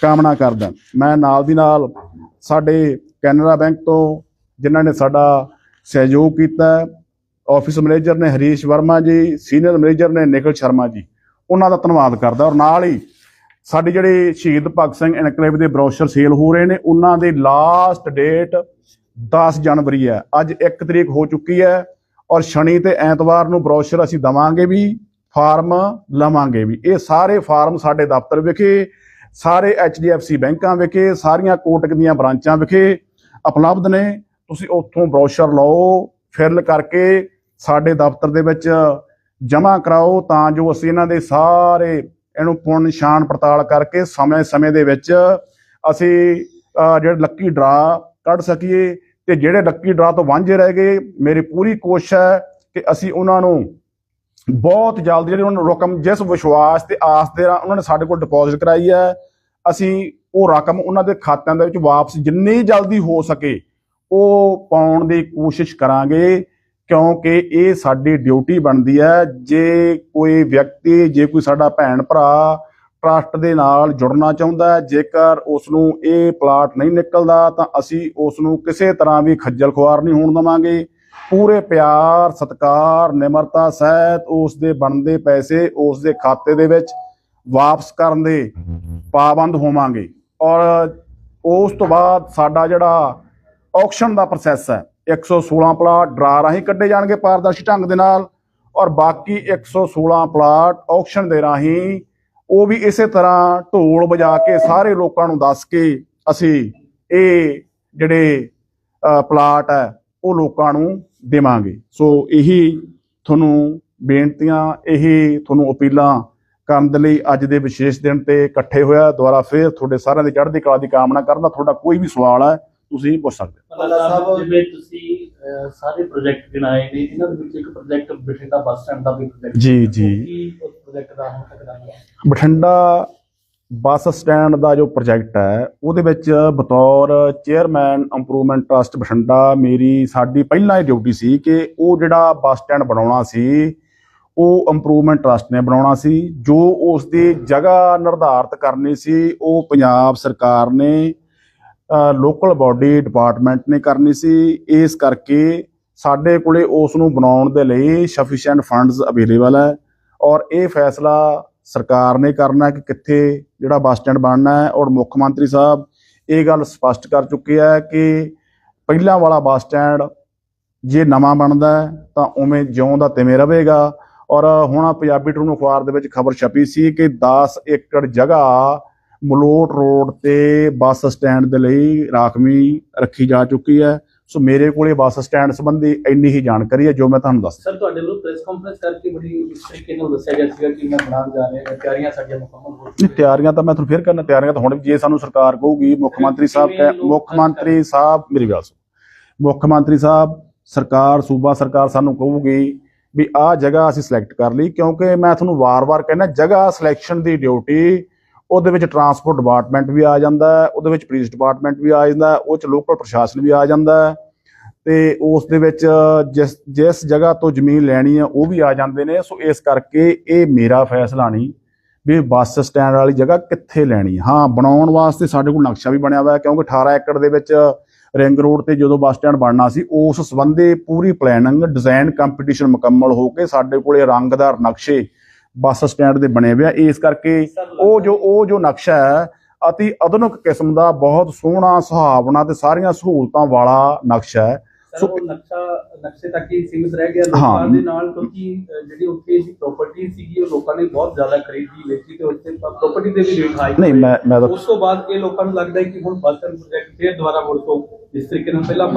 ਕਾਮਨਾ ਕਰਦਾ ਮੈਂ ਨਾਲ ਦੀ ਨਾਲ ਸਾਡੇ ਕੈਨਰਾ ਬੈਂਕ ਤੋਂ ਜਿਨ੍ਹਾਂ ਨੇ ਸਾਡਾ ਸਹਿਯੋਗ ਕੀਤਾ ਹੈ, ਆਫਿਸ ਮੈਨੇਜਰ ਨੇ ਹਰੀਸ਼ ਵਰਮਾ ਜੀ ਸੀਨੀਅਰ ਮੈਨੇਜਰ ਨੇ ਨਿਖਿਲ ਸ਼ਰਮਾ ਜੀ। ਉਹਨਾਂ ਦਾ ਧੰਨਵਾਦ ਕਰਦਾ ਔਰ ਨਾਲ ਹੀ ਸਾਡੇ ਜਿਹੜੇ ਸ਼ਹੀਦ ਭਗਤ ਸਿੰਘ ਇਨਕਲੇਵ ਦੇ ਬਰੋਸ਼ਰ ਸੇਲ ਹੋ ਰਹੇ ਨੇ, ਉਹਨਾਂ ਦੇ ਲਾਸਟ ਡੇਟ 10 ਜਨਵਰੀ ਹੈ। ਅੱਜ 1 ਤਰੀਕ ਹੋ ਚੁੱਕੀ ਹੈ ਔਰ ਸ਼ਨੀ ਤੇ ਐਤਵਾਰ ਨੂੰ ਬਰੋਸ਼ਰ ਅਸੀਂ ਦਵਾਂਗੇ ਵੀ, ਫਾਰਮ ਲਵਾਂਗੇ ਵੀ। ਇਹ ਸਾਰੇ ਫਾਰਮ ਸਾਡੇ ਦਫ਼ਤਰ ਵਿਖੇ, ਸਾਰੇ HDFC ਬੈਂਕਾਂ ਵਿਖੇ, ਸਾਰੀਆਂ ਕੋਟਕ ਦੀਆਂ ਬ੍ਰਾਂਚਾਂ ਵਿਖੇ ਉਪਲਬਧ ਨੇ। ਤੁਸੀਂ ਉੱਥੋਂ ਬਰੋਸ਼ਰ ਲਓ, ਫਿਲ ਕਰਕੇ ਸਾਡੇ ਦਫ਼ਤਰ ਦੇ ਵਿੱਚ ਜਮ੍ਹਾਂ ਕਰਾਓ ਤਾਂ ਜੋ ਅਸੀਂ ਇਹਨਾਂ ਦੇ ਸਾਰੇ ਇਹਨੂੰ ਪੁਣ ਨਿਸ਼ਾਨ ਪੜਤਾਲ ਕਰਕੇ ਸਮੇਂ-ਸਮੇਂ ਦੇ ਵਿੱਚ ਅਸੀਂ ਅਹ, ਜਿਹੜੇ ਲੱਕੀ ਡਰਾ ਕੱਢ ਸਕੀਏ ਤੇ ਜਿਹੜੇ ਲੱਕੀ ਡਰਾ ਤੋਂ ਵਾਂਝੇ ਰਹਿ ਗਏ ਮੇਰੀ ਪੂਰੀ ਕੋਸ਼ਿਸ਼ ਹੈ ਕਿ ਅਸੀਂ ਉਹਨਾਂ ਨੂੰ ਬਹੁਤ ਜਲਦੀ ਜਿਹੜੀ ਉਹਨਾਂ ਨੂੰ ਰਕਮ ਜਿਸ ਵਿਸ਼ਵਾਸ ਤੇ ਆਸ ਦੇ ਨਾਲ ਉਹਨਾਂ ਨੇ ਸਾਡੇ ਕੋਲ ਡਿਪੋਜ਼ਿਟ ਕਰਾਈ ਹੈ ਅਸੀਂ ਉਹ ਰਕਮ ਉਹਨਾਂ ਦੇ ਖਾਤਿਆਂ ਦੇ ਵਿੱਚ ਵਾਪਸ ਜਿੰਨੀ ਜਲਦੀ ਹੋ ਸਕੇ ਉਹ ਪਾਉਣ ਦੀ ਕੋਸ਼ਿਸ਼ ਕਰਾਂਗੇ। ਕਿਉਂਕਿ ਇਹ ਸਾਡੀ ਡਿਊਟੀ ਬਣਦੀ ਹੈ। ਜੇ ਕੋਈ ਵਿਅਕਤੀ, ਜੇ ਕੋਈ ਸਾਡਾ ਭੈਣ ਭਰਾ ਟਰਸਟ ਦੇ ਨਾਲ ਜੁੜਨਾ ਚਾਹੁੰਦਾ ਹੈ, ਜੇਕਰ ਉਸ ਨੂੰ ਇਹ ਪਲਾਟ ਨਹੀਂ ਨਿਕਲਦਾ, ਤਾਂ ਅਸੀਂ ਉਸ ਨੂੰ ਕਿਸੇ ਤਰ੍ਹਾਂ ਵੀ ਖੱਜਲ ਖੁਆਰ ਨਹੀਂ ਹੋਣ ਦਵਾਂਗੇ। ਪੂਰੇ ਪਿਆਰ, ਸਤਿਕਾਰ, ਨਿਮਰਤਾ ਸਹਿਤ ਉਸ ਦੇ ਬਣਦੇ ਪੈਸੇ ਉਸ ਦੇ ਖਾਤੇ ਦੇ ਵਿੱਚ ਵਾਪਸ ਕਰਨ ਦੇ ਪਾਬੰਦ ਹੋਵਾਂਗੇ। ਔਰ ਉਸ ਤੋਂ ਬਾਅਦ ਸਾਡਾ ਜਿਹੜਾ ਆਕਸ਼ਨ ਦਾ ਪ੍ਰੋਸੈਸ ਹੈ 116 ਪਲਾਟ ਡਰਾ ਰਾਹੀਂ ਕੱਢੇ ਜਾਣਗੇ ਪਾਰਦਰਸ਼ੀ ਢੰਗ ਦੇ ਨਾਲ ਔਰ ਬਾਕੀ 116 ਪਲਾਟ ਆਕਸ਼ਨ ਦੇ ਰਾਹੀਂ ਉਹ ਵੀ ਇਸੇ ਤਰ੍ਹਾਂ ਢੋਲ ਵਜਾ ਕੇ ਸਾਰੇ ਲੋਕਾਂ ਨੂੰ ਦੱਸ ਕੇ ਅਸੀਂ ਇਹ ਜਿਹੜੇ ਪਲਾਟ ਹੈ, ਉਹ ਲੋਕਾਂ ਨੂੰ ਦੇਵਾਂਗੇ। ਸੋ ਇਹੀ ਤੁਹਾਨੂੰ ਬੇਨਤੀਆਂ, ਇਹੀ ਤੁਹਾਨੂੰ ਅਪੀਲਾਂ ਕਰਨ ਦੇ ਲਈ ਅੱਜ ਦੇ ਵਿਸ਼ੇਸ਼ ਦਿਨ ਤੇ ਇਕੱਠੇ ਹੋਇਆ। ਦੁਬਾਰਾ ਫੇਰ ਤੁਹਾਡੇ ਸਾਰਿਆਂ ਦੀ ਚੜ੍ਹਦੀ ਕਲਾ ਦੀ ਕਾਮਨਾ ਕਰਦਾ ਤੁਹਾਡਾ ਕੋਈ ਵੀ ਸਵਾਲ ਹੈ ਤੁਸੀਂ ਪੁੱਛ ਸਕਦੇ ਹੋ ਮੱਲਾ ਸਾਹਿਬ ਜਿਵੇਂ ਤੁਸੀਂ ਅਹ, ਸਾਰੇ ਪ੍ਰੋਜੈਕਟ ਗਿਣਾਏ ਨੇ ਇਹਨਾਂ ਦੇ ਵਿੱਚ ਇੱਕ ਪ੍ਰੋਜੈਕਟ ਬਠਿੰਡਾ ਬੱਸ ਸਟੈਂਡ ਦਾ ਵੀ ਪ੍ਰੋਜੈਕਟ ਜੀ, ਜੀ। ਕੀ ਉਸ ਪ੍ਰੋਜੈਕਟ ਦਾ ਹੁਣ ਤੱਕ ਦਾ ਹੈ? ਬਠਿੰਡਾ ਬੱਸ ਸਟੈਂਡ ਦਾ ਜੋ ਪ੍ਰੋਜੈਕਟ ਹੈ ਉਹਦੇ ਵਿੱਚ ਬਤੌਰ ਚੇਅਰਮੈਨ ਇੰਪਰੂਵਮੈਂਟ ਟਰਸਟ ਬਠਿੰਡਾ ਮੇਰੀ ਸਾਡੀ ਪਹਿਲਾਂ ਹੀ ਡਿਊਟੀ ਸੀ ਕਿ ਉਹ ਜਿਹੜਾ ਬੱਸ ਸਟੈਂਡ ਬਣਾਉਣਾ ਸੀ ਉਹ ਇੰਪਰੂਵਮੈਂਟ ਟਰਸਟ ਨੇ ਬਣਾਉਣਾ ਸੀ ਜੋ ਉਸ ਦੀ ਜਗ੍ਹਾ ਨਿਰਧਾਰਤ ਕਰਨੀ ਸੀ ਉਹ ਪੰਜਾਬ ਸਰਕਾਰ ਨੇ ਲੋਕਲ ਬਾਡੀ ਡਿਪਾਰਟਮੈਂਟ ਨੇ ਕਰਨੀ ਸੀ। ਇਸ ਕਰਕੇ ਸਾਡੇ ਕੋਲੇ ਉਸ ਨੂੰ ਬਣਾਉਣ ਦੇ ਲਈ ਸਫੀਸ਼ੀਐਂਟ ਫੰਡਸ ਅਵੇਲੇਬਲ ਹੈ। ਔਰ ਇਹ ਫੈਸਲਾ ਸਰਕਾਰ ਨੇ ਕਰਨਾ ਕਿ ਕਿੱਥੇ ਜਿਹੜਾ ਬੱਸ ਸਟੈਂਡ ਬਣਨਾ ਹੈ। ਔਰ ਮੁੱਖ ਮੰਤਰੀ ਸਾਹਿਬ, ਇਹ ਗੱਲ ਸਪਸ਼ਟ ਕਰ ਚੁੱਕੇ ਹੈ ਕਿ ਪਹਿਲਾਂ ਵਾਲਾ ਬੱਸ ਸਟੈਂਡ ਜੇ ਨਵਾਂ ਬਣਦਾ ਤਾਂ ਉਵੇਂ ਜਿਉਂ ਦਾ ਤਿਵੇਂ ਰਹੇਗਾ। ਔਰ ਹੁਣ ਪੰਜਾਬੀ ਟ੍ਰਿਬਿਊਨ ਅਖਬਾਰ ਦੇ ਵਿੱਚ ਖਬਰ ਛਪੀ ਸੀ ਕਿ 10 ਏਕੜ ਜਗ੍ਹਾ ਮਲੋਟ ਰੋਡ ਤੇ ਬੱਸ ਸਟੈਂਡ ਦੇ ਲਈ ਰਾਖਵੀਂ ਰੱਖੀ ਜਾ ਚੁੱਕੀ ਹੈ। ਸੋ ਮੇਰੇ ਕੋਲੇ ਬੱਸ ਸਟੈਂਡ ਸੰਬੰਧੀ ਇੰਨੀ ਹੀ ਜਾਣਕਾਰੀ ਹੈ ਜੋ ਮੈਂ ਤੁਹਾਨੂੰ ਦੱਸ ਸਰ ਤੁਹਾਡੇ ਵੱਲੋਂ ਪ੍ਰੈਸ ਕਾਨਫਰੰਸ ਕਰਕੇ ਬੜੀ ਇਸ ਤਰੀਕੇ ਨਾਲ ਦੱਸਿਆ ਗਿਆ ਸੀਗਾ ਕਿ ਮੈਂ ਬਣਾਉਣ ਜਾ ਰਿਹਾ ਹਾਂ ਤਿਆਰੀਆਂ ਸਾਡੀਆਂ ਮੁਕੰਮਲ ਹੋ ਚੁੱਕੀਆਂ। ਤਿਆਰੀਆਂ ਤਾਂ ਮੈਂ ਤੁਹਾਨੂੰ ਫੇਰ ਕਰਨਾ ਤਿਆਰੀਆਂ ਤਾਂ ਹੁਣ ਵੀ ਜੇ ਸਾਨੂੰ ਸਰਕਾਰ ਕਹੂਗੀ ਮੁੱਖ ਮੰਤਰੀ ਸਾਹਿਬ ਕਹਿ ਮੁੱਖ ਮੰਤਰੀ ਸਾਹਿਬ ਮੇਰੀ ਗੱਲ ਸੁਣੋ। ਮੁੱਖ ਮੰਤਰੀ ਸਾਹਿਬ ਸਰਕਾਰ ਸੂਬਾ ਸਰਕਾਰ ਸਾਨੂੰ ਕਹੂਗੀ ਵੀ ਆਹ ਜਗ੍ਹਾ ਅਸੀਂ ਸਿਲੈਕਟ ਕਰ ਲਈ ਕਿਉਂਕਿ ਮੈਂ ਤੁਹਾਨੂੰ ਵਾਰ-ਵਾਰ ਕਹਿੰਦਾ ਜਗ੍ਹਾ ਸਿਲੈਕਸ਼ਨ ਦੀ ਡਿਊਟੀ ਉਹਦੇ ਵਿੱਚ ਟਰਾਂਸਪੋਰਟ ਡਿਪਾਰਟਮੈਂਟ ਵੀ ਆ ਜਾਂਦਾ ਹੈ, ਉਹਦੇ ਵਿੱਚ ਪੁਲਿਸ ਡਿਪਾਰਟਮੈਂਟ ਵੀ ਆ ਜਾਂਦਾ ਉਹ ਚ ਲੋਕਲ ਪ੍ਰਸ਼ਾਸਨ ਵੀ ਆ ਜਾਂਦਾ ਹੈ ਤੇ ਉਸ ਦੇ ਵਿੱਚ ਜਿਸ ਜਿਸ ਜਗ੍ਹਾ ਤੋਂ ਜ਼ਮੀਨ ਲੈਣੀ ਹੈ, ਉਹ ਵੀ ਆ ਜਾਂਦੇ ਨੇ। ਸੋ ਇਸ ਕਰਕੇ ਇਹ ਮੇਰਾ ਫੈਸਲਾ ਨਹੀਂ ਵੀ ਬੱਸ ਸਟੈਂਡ ਵਾਲੀ ਜਗ੍ਹਾ ਕਿੱਥੇ ਲੈਣੀ ਹਾਂ। ਬਣਾਉਣ ਵਾਸਤੇ ਸਾਡੇ ਕੋਲ ਨਕਸ਼ਾ ਵੀ ਬਣਿਆ ਹੋਇਆ ਕਿਉਂਕਿ 18 ਏਕੜ ਦੇ ਵਿੱਚ ਰਿੰਗ ਰੋਡ ਤੇ ਜਦੋਂ ਬੱਸ ਸਟੈਂਡ ਬਣਨਾ ਸੀ, ਉਸ ਸੰਬੰਧੀ ਪੂਰੀ ਪਲੈਨਿੰਗ ਡਿਜ਼ਾਈਨ ਕੰਪੀਟੀਸ਼ਨ ਮੁਕੰਮਲ ਹੋ ਕੇ ਸਾਡੇ ਕੋਲੇ ਰੰਗਦਾਰ ਨਕਸ਼ੇ ਬੱਸ ਸਟੈਂਡ ਦੇ ਬਣੇ ਹੋਏ ਆ। ਇਸ ਕਰਕੇ ਉਹ ਜੋ ਉਹ ਜੋ ਨਕਸ਼ਾ ਹੈ ਅਤੀ ਆਧੁਨਿਕ ਕਿਸਮ ਦਾ ਬਹੁਤ ਸੋਹਣਾ ਸੁਹਾਵਣਾ ਤੇ ਸਾਰੀਆਂ ਸਹੂਲਤਾਂ ਵਾਲਾ ਨਕਸ਼ਾ ਹੈ। ਉਹ ਨਕਸ਼ਾ ਨਕਸ਼ੇ ਤੱਕ ਹੀ ਸੀਮਿਤ ਰਹਿ ਗਿਆ। ਲੋਕਾਂ ਦੇ ਨਾਲ ਕਿਉਂਕਿ ਜਿਹੜੀ ਉੱਥੇ ਦੀ ਪ੍ਰਾਪਰਟੀ ਸੀਗੀ ਉਹ ਲੋਕਾਂ ਨੇ ਬਹੁਤ ਜ਼ਿਆਦਾ ਖਰੀਦੀ ਵੇਚੀ ਤੇ ਉੱਥੇ ਪ੍ਰਾਪਰਟੀ ਦੇ ਵੀ ਰੇਟ ਹਾਈ ਨਹੀਂ ਮੈਂ ਮੈਂ ਉਸ ਤੋਂ ਬਾਅਦ ਇਹ ਲੋਕਾਂ ਨੂੰ ਲੱਗਦਾ ਹੈ ਕਿ ਹੁਣ ਬੱਸ ਸਟੈਂਡ ਪ੍ਰੋਜੈਕਟ ਫੇਰ ਦੁਬਾਰਾ ਮੁੜ ਤੋਂ ਜਿਸ ਤਰੀਕੇ ਨਾਲ ਪਹਿਲਾਂ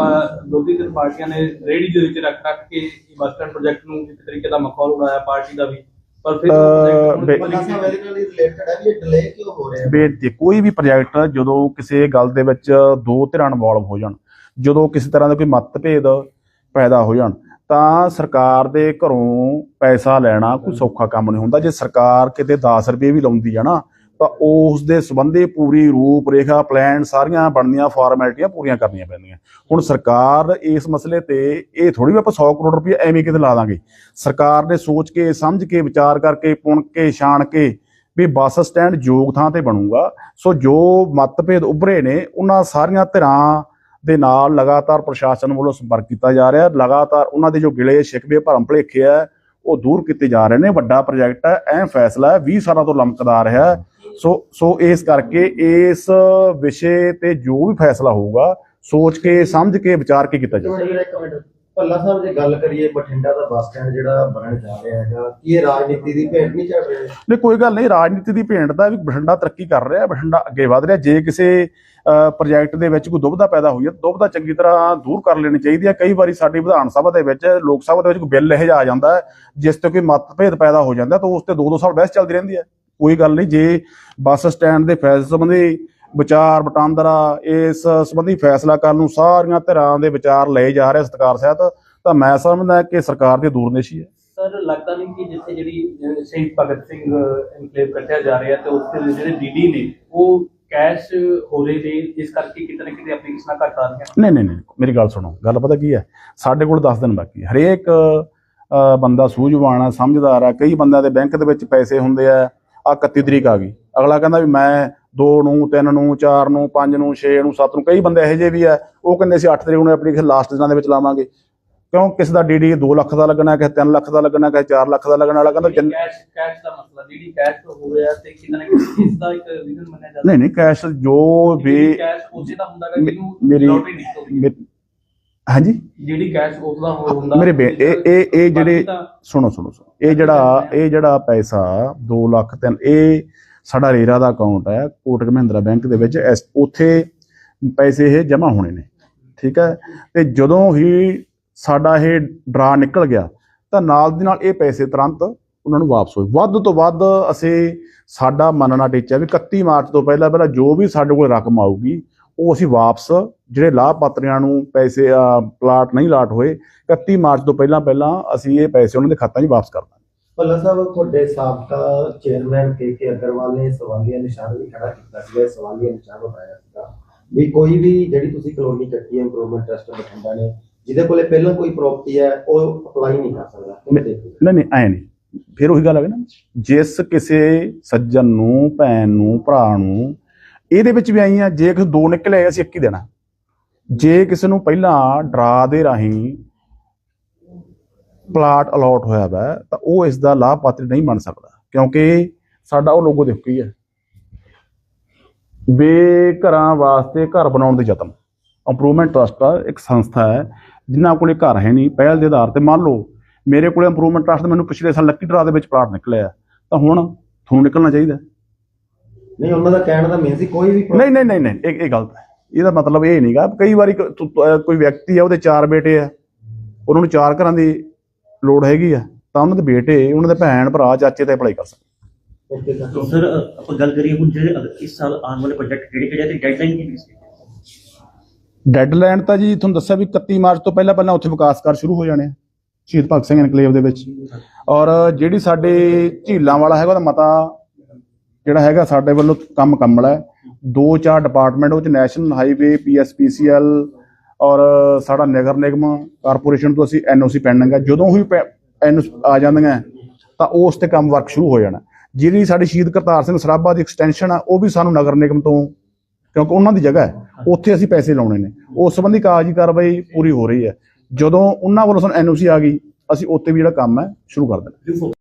ਦੋਦੀ ਤਿੰਨ ਪਾਰਟੀਆਂ ਨੇ ਰੇੜੀ ਦੇ ਵਿੱਚ ਰੱਖ ਰੱਖ ਕੇ ਇਹ ਬੱਸ ਸਟੈਂਡ ਪ੍ਰੋਜੈਕਟ ਨੂੰ ਇੱਕ ਤਰੀਕੇ ਦਾ ਮਖੌਲ ਉਡਾਇਆ ਪਾਰਟੀ ਦਾ ਵੀ। ਪਰ ਫਿਰ ਅਹ, ਬੇ- ਰਿਲੇਟਡ ਹੈ ਵੀ ਇਹ ਡਿਲੇ ਕਿਉਂ ਹੋ ਰਿਹਾ? ਹੈ ਹੈ, ਕੋਈ ਵੀ ਪ੍ਰੋਜੈਕਟ ਜਦੋਂ ਕਿਸੇ ਗੱਲ ਦੇ ਵਿੱਚ ਦੋ ਧਿਰਾਂ ਇਨਵੋਲਵ ਹੋ ਜਾਣ ਜਦੋਂ ਕਿਸੇ ਤਰ੍ਹਾਂ ਦਾ ਕੋਈ ਮਤਭੇਦ ਪੈਦਾ ਹੋ ਜਾਣ ਤਾਂ ਸਰਕਾਰ ਦੇ ਘਰੋਂ ਪੈਸਾ ਲੈਣਾ ਕੋਈ ਸੌਖਾ ਕੰਮ ਨਹੀਂ ਹੁੰਦਾ। ਜੇ ਸਰਕਾਰ ਕਿਤੇ 10 ਰੁਪਏ ਵੀ ਲਾਉਂਦੀ ਆ ਨਾ ਤਾਂ ਉਸ ਦੇ ਸੰਬੰਧੀ ਪੂਰੀ ਰੂਪ ਰੇਖਾ ਪਲਾਨ ਸਾਰੀਆਂ ਬਣਦੀਆਂ ਫਾਰਮੈਲਿਟੀਆਂ ਪੂਰੀਆਂ ਕਰਨੀਆਂ ਪੈਂਦੀਆਂ। ਹੁਣ ਸਰਕਾਰ ਇਸ ਮਸਲੇ ਤੇ ਇਹ ਥੋੜੀ ਵੀ ਆਪਾਂ 100 ਕਰੋੜ ਰੁਪਏ ਐਵੇਂ ਕਿਤੇ ਲਾ ਦਾਂਗੇ। ਸਰਕਾਰ ਨੇ ਸੋਚ ਕੇ, ਸਮਝ ਕੇ, ਵਿਚਾਰ ਕਰਕੇ, ਪੁਣ ਕੇ, ਛਾਣ ਕੇ ਵੀ ਬੱਸ ਸਟੈਂਡ ਯੋਗ ਥਾਂ ਤੇ ਬਣੂਗਾ। ਸੋ ਜੋ ਮਤਭੇਦ ਉਭਰੇ ਨੇ, ਉਹਨਾਂ ਸਾਰੀਆਂ ਧਿਰਾਂ ਦੇ ਨਾਲ ਲਗਾਤਾਰ ਪ੍ਰਸ਼ਾਸਨ ਵੱਲੋਂ ਸੰਪਰਕ ਕੀਤਾ ਜਾ ਰਿਹਾ। ਲਗਾਤਾਰ ਉਹਨਾਂ ਦੇ ਜੋ ਗਿਲੇ ਸ਼ਿਕਵੇ ਭਰਮ ਭੁਲੇਖੇ ਹੈ ਉਹ ਦੂਰ ਕੀਤੇ ਜਾ ਰਹੇ ਨੇ। ਵੱਡਾ ਪ੍ਰੋਜੈਕਟ ਹੈ ਅਹਿਮ ਫੈਸਲਾ ਹੈ 20 ਸਾਲਾਂ ਤੋਂ ਲਮਕਦਾ ਰਿਹਾ ਸੋ ਸੋ ਇਸ ਕਰਕੇ ਇਸ ਵਿਸ਼ੇ ਤੇ ਜੋ ਵੀ ਫੈਸਲਾ ਹੋਊਗਾ ਸੋਚ ਕੇ ਸਮਝ ਕੇ ਵਿਚਾਰ ਕੇ ਕੀਤਾ ਜਾਊਗਾ। ਮਿੰਟ ਭੱਲਾ ਸਾਹਿਬ ਜੇ ਗੱਲ ਕਰੀਏ ਬਠਿੰਡਾ ਦਾ ਬੱਸ ਸਟੈਂਡ ਜਿਹੜਾ ਬਣਨ ਜਾ ਰਿਹਾ ਹੈਗਾ ਕੀ ਇਹ ਰਾਜਨੀਤੀ ਦੀ ਭੇਟ ਨਹੀਂ ਚੱਲ ਰਹੀ? ਨਹੀਂ ਕੋਈ ਗੱਲ ਨਹੀਂ ਰਾਜਨੀਤੀ ਦੀ ਭੇਂਟ ਦਾ ਵੀ ਬਠਿੰਡਾ ਤਰੱਕੀ ਕਰ ਰਿਹਾ ਬਠਿੰਡਾ ਅੱਗੇ ਵਧ ਰਿਹਾ। ਜੇ ਕਿਸੇ ਪ੍ਰੋਜੈਕਟ ਦੇ ਵਿੱਚ ਕੋਈ ਦੁਬਿਧਾ ਪੈਦਾ ਹੋਈ ਹੈ ਦੁਬਿਧਾ ਚੰਗੀ ਤਰ੍ਹਾਂ ਦੂਰ ਕਰ ਲੈਣੀ ਚਾਹੀਦੀ ਹੈ। ਕਈ ਵਾਰੀ ਸਾਡੀ ਵਿਧਾਨ ਸਭਾ ਦੇ ਵਿੱਚ ਲੋਕ ਸਭਾ ਦੇ ਵਿੱਚ ਕੋਈ ਬਿੱਲ ਇਹ ਜਿਹਾ ਆ ਜਾਂਦਾ ਜਿਸ ਤੇ ਕੋਈ ਮਤਭੇਦ ਪੈਦਾ ਹੋ ਜਾਂਦਾ ਤਾਂ ਉਸ ਤੇ 2-2 ਸਾਲ ਬਹਿਸ ਚੱਲਦੀ ਰਹਿੰਦੀ ਹੈ। ਕੋਈ ਗੱਲ ਨਹੀਂ ਜੇ ਬੱਸ ਸਟੈਂਡ ਦੇ ਫੈਸਲੇ ਸੰਬੰਧੀ ਵਿਚਾਰ ਵਟਾਂਦਰਾ ਇਸ ਸੰਬੰਧੀ ਫੈਸਲਾ ਕਰਨ ਨੂੰ ਸਾਰੀਆਂ ਧਿਰਾਂ ਦੇ ਵਿਚਾਰ ਲਏ ਜਾ ਰਹੇ ਸਤਿਕਾਰ ਸਹਿਤ ਤਾਂ ਮੈਂ ਸਮਝਦਾ ਕਿ ਸਰਕਾਰ ਦੀ ਦੂਰਨੇਸ਼ੀ ਹੈ। ਸਰ ਲੱਗਦਾ ਨਹੀਂ ਕਿ ਜਿੱਥੇ ਜਿਹੜੀ ਸ਼ਹੀਦ ਭਗਤ ਸਿੰਘ ਇਨਕਲੇਵ ਕੱਟਿਆ ਜਾ ਰਿਹਾ ਤੇ ਉੱਥੇ ਜਿਹੜੇ ਡੀਡੀ ਨੇ ਉਹ ਕੈਸ਼ ਹੋ ਰਹੇ ਨੇ ਇਸ ਕਰਕੇ ਕਿਤੇ ਨਾ ਕਿਤੇ ਐਪਲੀਕੇਸ਼ਨਾਂ ਘੱਟ ਆ ਰਹੀਆਂ ਨਹੀਂ ਨਹੀਂ ਨਹੀਂ ਮੇਰੀ ਗੱਲ ਸੁਣੋ ਗੱਲ ਪਤਾ ਕੀ ਹੈ? ਸਾਡੇ ਕੋਲ 10 ਦਿਨ ਬਾਕੀ। ਹਰੇਕ ਬੰਦਾ ਸੂਝਵਾਨ ਆ ਸਮਝਦਾਰ ਆ ਕਈ ਬੰਦਿਆਂ ਦੇ ਬੈਂਕ ਦੇ ਵਿੱਚ ਪੈਸੇ ਹੁੰਦੇ ਆ ਆ 31 ਤਰੀਕ ਆ ਗਈ। ਅਗਲਾ ਕਹਿੰਦਾ ਵੀ ਮੈਂ 2 ਨੂੰ 3 ਨੂੰ 4 ਨੂੰ 5 ਨੂੰ 6 ਨੂੰ 7 ਨੂੰ ਕਈ ਬੰਦੇ ਇਹੋ ਜਿਹੇ ਵੀ ਆ ਉਹ ਕਹਿੰਦੇ ਸੀ 8 ਤਰੀਕ ਨੂੰ ਐਪਲੀਕੇਸ਼ਨ ਲਾਸਟ ਦਿਨਾਂ ਦੇ ਵਿੱਚ ਲਾਵਾਂਗੇ। ਕਿਉਂ? ਕਿਸੇ ਦਾ ਡੀਡੀ 2 ਲੱਖ ਦਾ ਲੱਗਣਾ ਕਿਸੇ 3 ਲੱਖ ਦਾ ਲੱਗਣਾ ਕਿਸੇ 4 ਲੱਖ ਦਾ ਲੱਗਣਾ ਵਾਲਾ ਕਹਿੰਦਾ ਕੈਸ਼ ਕੈਸ਼ ਦਾ ਮਸਲਾ ਜਿਹੜੀ ਕੈਸ਼ ਹੋ ਰਿਹਾ ਤੇ ਕਿਤੇ ਨਾ ਕਿਤੇ ਇਸ ਦਾ ਇੱਕ ਰੀਜ਼ਨ ਮੰਨਿਆ ਜਾਂਦਾ। ਨਹੀਂ ਨਹੀਂ ਕੈਸ਼ ਜੋ ਵੀ ਕੈਸ਼ ਉਸੇ ਦਾ ਹੁੰਦਾ ਹੈ ਮੇ- ਜਿਹਨੂੰ ਮੇਰੀ lottery ਨਿਕਲਦੀ ਹੈ। ਮੇ- ਹਾਂਜੀ? ਜਿਹੜੀ ਕੈਸ਼ ਉਸ ਦਾ ਹੋ- ਹੁੰਦਾ ਮੇਰੇ ਬੇ- ਇਹ ਇਹ ਇਹ ਜਿਹੜੇ ਸੁਣੋ ਸੁਣੋ ਸੁਣੋ। ਇਹ ਜਿਹੜਾ ਇਹ ਜਿਹੜਾ ਪੈਸਾ 2 ਲੱਖ ਤਿੰਨ ਇਹ ਸਾਡਾ ਰੇਰਾ ਦਾ ਅਕਾਊਂਟ ਹੈ ਕੋਟਕ ਮਹਿੰਦਰਾ ਬੈਂਕ ਦੇ ਵਿੱਚ। ਉੱਥੇ ਪੈਸੇ ਇਹ ਜਮ੍ਹਾਂ ਹੋਣੇ ਨੇ ਠੀਕ ਹੈ ਤੇ ਜਦੋਂ ਹੀ ਸਾਡਾ ਇਹ ਡਰਾ ਨਿਕਲ ਗਿਆ ਤਾਂ ਨਾਲ ਦੀ ਨਾਲ ਇਹ ਪੈਸੇ ਤੁਰੰਤ ਉਹਨਾਂ ਨੂੰ ਵਾਪਸ ਹੋਏ। ਵੱਧ ਤੋਂ ਵੱਧ ਅਸੀਂ ਸਾਡਾ ਮੰਨਣਾ ਟੀਚਾ ਵੀ 31 ਮਾਰਚ ਤੋਂ ਪਹਿਲਾਂ ਪਹਿਲਾਂ ਜੋ ਵੀ ਸਾਡੇ ਕੋਲ ਰਕਮ ਆਊਗੀ ਉਹ ਅਸੀਂ ਵਾਪਸ ਜਿਹੜੇ ਲਾਭਪਾਤਰੀਆਂ ਨੂੰ ਪੈਸੇ ਪਲਾਟ ਨਹੀਂ ਲਾਟ ਹੋਏ 31 ਮਾਰਚ ਤੋਂ ਪਹਿਲਾਂ ਪਹਿਲਾਂ ਅਸੀਂ ਇਹ ਪੈਸੇ ਉਹਨਾਂ ਦੇ ਖਾਤਿਆਂ 'ਚ ਵਾਪਸ ਕਰ ਦਾਂਗੇ ਭੱਲਾ ਸਾਹਿਬ ਤੁਹਾਡੇ ਸਾਬਕਾ ਚੇਅਰਮੈਨ ਕੇ ਕੇ ਅਗਰਵਾਲ ਨੇ ਸਵਾਲੀਆ ਨਿਸ਼ਾਨ ਵੀ ਖੜਾ ਕੀਤਾ ਇਹ ਸਵਾਲੀਆ ਨਿਸ਼ਾਨ ਉਠਾਇਆ ਸੀਗਾ। ਵੀ ਕੋਈ ਵੀ ਜਿਹੜੀ ਤੁਸੀਂ ਕਲੋਨੀ ਕੱਟੀ ਹੈ ਇੰਪਰੂਵਮੈਂਟ ਟਰਸਟ ਬਠਿੰਡਾ ਨੇ ਜਿਹਦੇ ਕੋਲੇ ਪਹਿਲਾਂ ਕੋਈ ਪ੍ਰਾਪਰਟੀ ਹੈ ਉਹ ਅਪਲਾਈ ਨਹੀਂ ਕਰ ਸਕਦਾ ਨਹੀਂ ਨਹੀਂ ਐ ਨਹੀਂ। ਫਿਰ ਉਹੀ ਗੱਲ ਆ ਗਈ ਨਾ। ਜਿਸ ਕਿਸੇ ਸੱਜਣ ਨੂੰ ਭੈਣ ਨੂੰ ਭਰਾ ਨੂੰ ਇਹਦੇ ਵਿੱਚ ਵੀ ਆਈ ਆ, ਜੇ ਕਿਸੇ ਦੋ ਨਿਕਲੇ ਅਸੀਂ ਇੱਕ ਹੀ ਦੇਣਾ। ਜੇ ਕਿਸੇ ਨੂੰ ਪਹਿਲਾਂ ਡਰਾ ਦੇ ਰਾਹੀਂ ਪਲਾਟ ਅਲਾਟ ਹੋਇਆ ਵਾ, ਤਾਂ ਉਹ ਇਸ ਦਾ ਲਾਭਪਾਤਰੀ ਨਹੀਂ ਬਣ ਸਕਦਾ, ਕਿਉਂਕਿ ਸਾਡਾ ਉਹ ਲੋਗੋ ਦੇਖੋ ਕੀ ਹੈ ਬੇਘਰਾਂ ਵਾਸਤੇ ਘਰ ਬਣਾਉਣ ਦੇ ਯਤਨ। ਇੰਪਰੂਵਮੈਂਟ ਟਰਸਟ ਇੱਕ ਸੰਸਥਾ ਹੈ, ਜਿਨ੍ਹਾਂ ਕੋਲੇ ਘਰ ਹੈ ਨਹੀਂ, ਪਹਿਲ ਦੇ ਆਧਾਰ ਤੇ ਮੰਨ ਲਓ, ਮੇਰੇ ਕੋਲੇ ਇੰਪਰੂਵਮੈਂਟ ਟਰਸਟ ਮੈਨੂੰ ਪਿਛਲੇ ਸਾਲ ਲੱਕੀ ਡਰਾ ਦੇ ਵਿੱਚ ਪਲਾਟ ਨਿਕਲਿਆ ਤਾਂ ਹੁਣ ਤੁਹਾਨੂੰ ਨਿਕਲਣਾ ਚਾਹੀਦਾ। ਨਹੀਂ ਉਹਨਾਂ ਨਹੀਂ ਨਹੀਂ ਇਹ ਇਹ ਗਲਤ ਹੈ। ਇਹਦਾ ਮਤਲਬ ਇਹ ਨਹੀਂਗਾ ਕਈ ਵਾਰੀ ਕੋਈ ਵਿਅਕਤੀ ਆ ਉਹਦੇ ਚਾਰ ਬੇਟੇ ਆ ਉਹਨਾਂ ਨੂੰ ਚਾਰ ਘਰਾਂ ਦੀ ਲੋੜ ਹੈਗੀ ਆ ਤਾਂ ਉਹਨਾਂ ਦੇ ਬੇਟੇ ਉਹਨਾਂ ਦੇ ਭੈਣ ਭਰਾ ਚਾਚੇ ਤੇ ਅਪਲਾਈ ਕਰ ਸਕਦੇ ਓਕੇ ਸਰ। ਆਪਾਂ ਗੱਲ ਕਰੀਏ ਹੁਣ ਜਿਹੜੇ ਇਸ ਸਾਲ ਆਉਣ ਵਾਲੇ ਪ੍ਰੋਜੈਕਟ ਕਿਹੜੇ ਕਿਹੜੇ ਤੇ ਡੈਡਲਾਈਨ ਕੀ ਸੀ? ਡੈਡਲਾਈਨ ਤਾਂ ਜੀ ਤੁਹਾਨੂੰ ਦੱਸਿਆ ਵੀ 31 ਮਾਰਚ ਤੋਂ ਪਹਿਲਾਂ ਪਹਿਲਾਂ ਉੱਥੇ ਵਿਕਾਸ ਕਾਰਜ ਸ਼ੁਰੂ ਹੋ ਜਾਣੇ ਆ ਸ਼ਹੀਦ ਭਗਤ ਸਿੰਘ ਇਨਕਲੇਵ ਦੇ ਵਿੱਚ। ਔਰ ਜਿਹੜੀ ਸਾਡੇ ਝੀਲਾਂ ਵਾਲਾ ਹੈਗਾ ਉਹਦਾ ਮਤਾ ਜਿਹੜਾ ਹੈਗਾ ਸਾਡੇ ਵੱਲੋਂ ਕੰਮ ਕੰਮਲਾ ਹੈ। ਦੋ ਚਾਰ ਡਿਪਾਰਟਮੈਂਟ ਉਹ ਚ ਨੈਸ਼ਨਲ ਹਾਈਵੇ ਪੀਐਸਪੀਸੀਐਲ ਔਰ ਸਾਡਾ ਨਗਰ ਨਿਗਮ ਕਾਰਪੋਰੇਸ਼ਨ ਤੋਂ ਅਸੀਂ ਐਨਓਸੀ ਪੈਂਡਿੰਗ ਹੈ। ਜਦੋਂ ਹੀ ਐਨ ਆ ਜਾਂਦੀਆਂ, ਤਾਂ ਉਸ ਤੇ ਕੰਮ ਵਰਕ ਸ਼ੁਰੂ ਹੋ ਜਾਣਾ। ਜਿਹੜੀ ਸਾਡੀ ਸ਼ਹੀਦ ਕਰਤਾਰ ਸਿੰਘ ਸਰਾਭਾ ਦੀ ਐਕਸਟੈਂਸ਼ਨ ਆ, ਉਹ ਵੀ ਸਾਨੂੰ ਨਗਰ ਨਿਗਮ ਤੋਂ, ਕਿਉਂਕਿ ਉਹਨਾਂ ਦੀ ਜਗ੍ਹਾ ਹੈ, ਉੱਥੇ ਅਸੀਂ ਪੈਸੇ ਲਾਉਣੇ ਨੇ। ਉਸ ਸੰਬੰਧੀ ਕਾਗਜ਼ੀ ਕਾਰਵਾਈ ਪੂਰੀ ਹੋ ਰਹੀ ਹੈ। ਜਦੋਂ ਉਹਨਾਂ ਵੱਲੋਂ ਸਾਨੂੰ ਐਨਓਸੀ ਆ ਗਈ, ਅਸੀਂ ਉੱਥੇ ਵੀ ਜਿਹੜਾ ਕੰਮ ਹੈ, ਸ਼ੁਰੂ ਕਰ ਦੇਣਾ